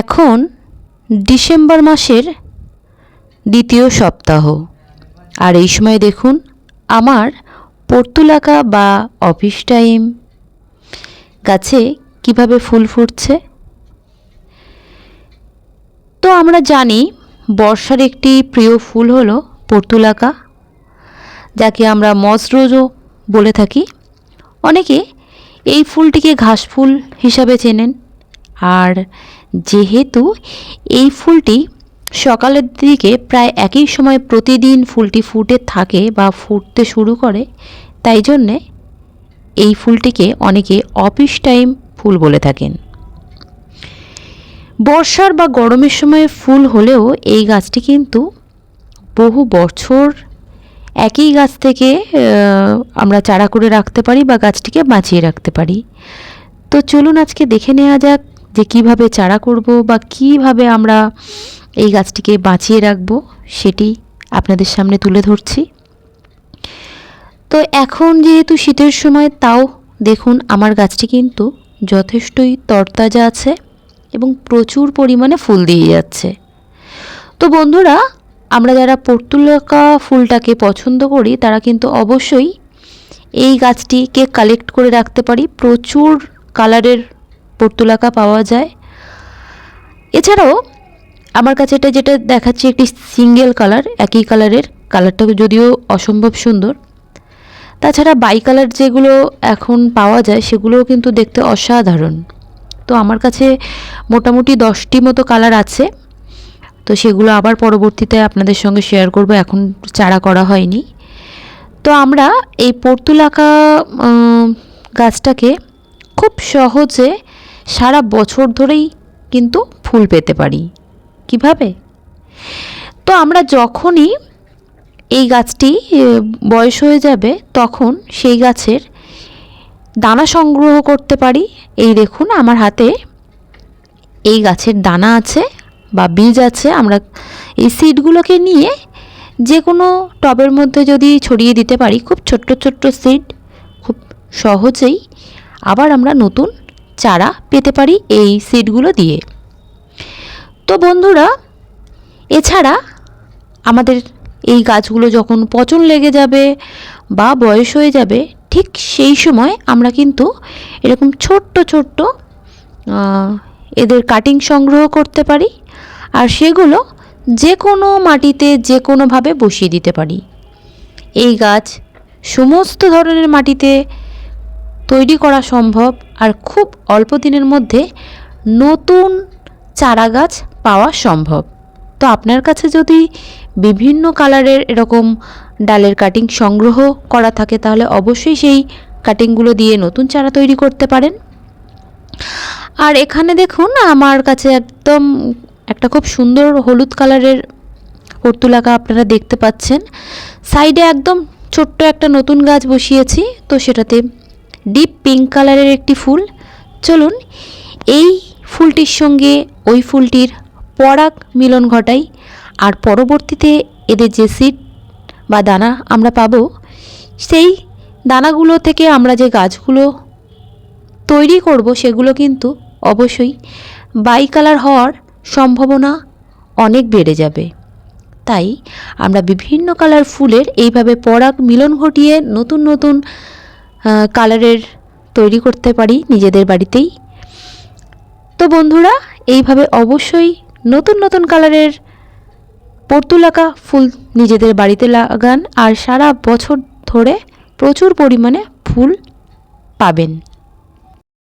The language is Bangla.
এখন ডিসেম্বর মাসের দ্বিতীয় সপ্তাহ। আর এই সময় দেখুন, আমার পর্তুলাকা বা অফিস টাইম গাছে কীভাবে ফুল ফুটছে? তো আমরা জানি, বর্ষার একটি প্রিয় ফুল হলো পর্তুলাকা, যাকে আমরা মসরোজও বলে থাকি। অনেকে এই ফুলটিকে ঘাস ফুল হিসাবে চেনেন। আর যেহেতু এই ফুলটি সকালের দিকে প্রায় একই সময় প্রতিদিন ফুলটি ফুটে থাকে বা ফুটতে শুরু করে, তাই জন্যে এই ফুলটিকে অনেকে অফিস টাইম ফুল বলে থাকেন। বর্ষার বা গরমের সময় ফুল হলেও এই গাছটি কিন্তু বহু বছর একই গাছ থেকে আমরা চারা করে রাখতে পারি বা গাছটিকে বাঁচিয়ে রাখতে পারি। তো চলুন আজকে দেখে নেওয়া যাক যে কীভাবে চারা করব বা কীভাবে আমরা এই গাছটিকে বাঁচিয়ে রাখব সেটি আপনাদের সামনে তুলে ধরছি। তো এখন যেহেতু শীতের সময়, তাও দেখুন আমার গাছটি কিন্তু যথেষ্টই তরতাজা আছে এবং প্রচুর পরিমাণে ফুল দিয়ে যাচ্ছে। তো বন্ধুরা, আমরা যারা পর্তুলাকা ফুলটাকে পছন্দ করি, তারা কিন্তু অবশ্যই এই গাছটিকে কালেক্ট করে রাখতে পারি। প্রচুর কালারের পর্তুলাকা পাওয়া যায়। এছাড়াও আমার কাছে এটা যেটা দেখাচ্ছে একটি সিঙ্গেল কালার, একই কালারের কালারটা যদিও অসম্ভব সুন্দর। তাছাড়া বাই কালার যেগুলো এখন পাওয়া যায় সেগুলোও কিন্তু দেখতে অসাধারণ। তো আমার কাছে মোটামুটি দশটি মতো কালার আছে। তো সেগুলো আবার পরবর্তীতে আপনাদের সঙ্গে শেয়ার করব, এখন চারা করা হয়নি। তো আমরা এই পর্তুলাকা গাছটাকে খুব সহজে সারা বছর ধরেই কিন্তু ফুল পেতে পারি। কীভাবে? তো আমরা যখনই এই গাছটি বয়স হয়ে যাবে তখন সেই গাছের দানা সংগ্রহ করতে পারি। এই দেখুন, আমার হাতে এই গাছের দানা আছে বা বীজ আছে। আমরা এই সিডগুলোকে নিয়ে যে কোনো টবের মধ্যে যদি ছড়িয়ে দিতে পারি, খুব ছোট্ট ছোট্ট সিড, খুব সহজেই আবার আমরা নতুন চারা পেতে পারি এই সিডগুলো দিয়ে। তো বন্ধুরা, এছাড়া আমাদের এই গাছগুলো যখন পচন লেগে যাবে বা বয়স হয়ে যাবে, ঠিক সেই সময় আমরা কিন্তু এরকম ছোট্ট ছোট্ট এদের কাটিং সংগ্রহ করতে পারি আর সেগুলো যে কোনো মাটিতে যে কোনোভাবে বসিয়ে দিতে পারি। এই গাছ সমস্ত ধরনের মাটিতে তৈরি করা সম্ভব আর খুব অল্প দিনের মধ্যে নতুন চারা গাছ পাওয়া সম্ভব। তো আপনার কাছে যদি বিভিন্ন কালারের এরকম ডালের কাটিং সংগ্রহ করা থাকে, তাহলে অবশ্যই সেই কাটিংগুলো দিয়ে নতুন চারা তৈরি করতে পারেন। আর এখানে দেখুন, আমার কাছে একদম একটা খুব সুন্দর হলুদ কালারের পর্তুলাকা আপনারা দেখতে পাচ্ছেন। সাইডে একদম ছোট্ট একটা নতুন গাছ বসিয়েছি, তো সেটাতে ডিপ পিঙ্ক কালারের একটি ফুল। চলুন, এই ফুলটির সঙ্গে ওই ফুলটির পরাগ মিলন ঘটাই। আর পরবর্তীতে এদের যে সিড বা দানা আমরা পাব, সেই দানাগুলো থেকে আমরা যে গাছগুলো তৈরি করব, সেগুলো কিন্তু অবশ্যই বাই কালার হওয়ার সম্ভাবনা অনেক বেড়ে যাবে। তাই আমরা বিভিন্ন কালার ফুলের এইভাবে পরাগ মিলন ঘটিয়ে নতুন নতুন কালারের তৈরি করতে পারি নিজেদের বাড়িতেই। তো বন্ধুরা, এইভাবে অবশ্যই নতুন নতুন কালারের পর্তুলাকা ফুল নিজেদের বাড়িতে লাগান আর সারা বছর ধরে প্রচুর পরিমাণে ফুল পাবেন।